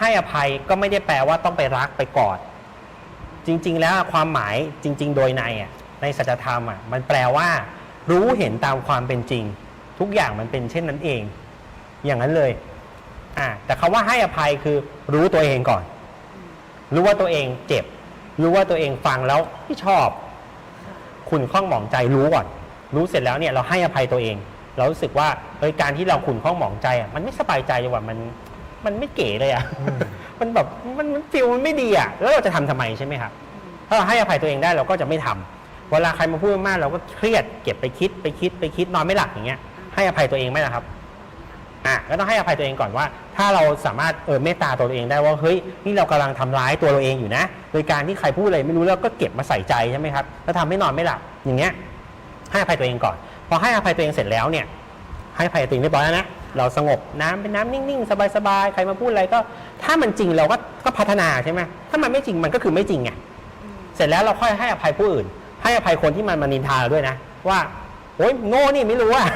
ให้อภัยก็ไม่ได้แปลว่าต้องไปรักไปกอด จริง ๆ แล้วความหมายจริง ๆ โดยในอะในสัจธรรมอะมันแปลว่ารู้เห็นตามความเป็นจริง ทุกอย่างมันเป็นเช่นนั้นเอง อย่างนั้นเลยอ่าแต่คาว่าให้อภัยคือรู้ตัวเองก่อน รู้ว่าตัวเองเจ็บ รู้ว่าตัวเองฟังแล้วไม่ชอบขุนข้องหมองใจรู้ก่อน รู้เสร็จแล้วเนี่ยเราให้อภัยตัวเอง เรารู้สึกว่าเอยการที่เราขุนข้องหมองใจอะมันไม่สบายใจเลยว่ะมัน มันไม่เก๋เลยอะ มันแบบมันมันฟิลมันไม่ดีอะ แล้วเราจะทำทำไมใช่ไหมครับ ถ้าเราให้อภัยตัวเองได้เราก็จะไม่ทำเวลาใครมาพูดมากๆเราก็เครียดเก็บไปคิดไปคิดไปคิดนอนไม่หลับอย่างเงี้ย ให้อภัยตัวเองไหมล่ะครับ อะก็ต้องให้อภัยตัวเองก่อนว่า ถ้าเราสามารถเออเมตตาตัวเองได้ว่าเฮ้ยนี่เรากำลังทำร้ายตัวเราเองอยู่นะ โดยการที่ใครพูดอะไรไม่รู้แล้วก็เก็บมาใส่ใจใช่ไหมครับแล้วทำให้นอนไม่หลับอย่างเงี้ย ให้อภัยตัวเองก่อน พอให้อภัยตัวเองเสร็จแล้วเนี่ย ให้อภัยตัวเองเรียบร้อยแล้วนะ เราสงบน้ำเป็นน้ำนิ่งๆ สบายๆ ใครมาพูดอะไรก็ ถ้ามันจริงเราก็ก็พัฒนาใช่ไหมถ้ามันไม่จริงมันก็คือไม่จริงไงเสร็จแล้วเราค่อยให้อภัยผู้อื่น ให้อภัยคนที่มันมานินทาเราด้วยนะ ว่าโอ๊ยโง่นี่ไม่รู้อะ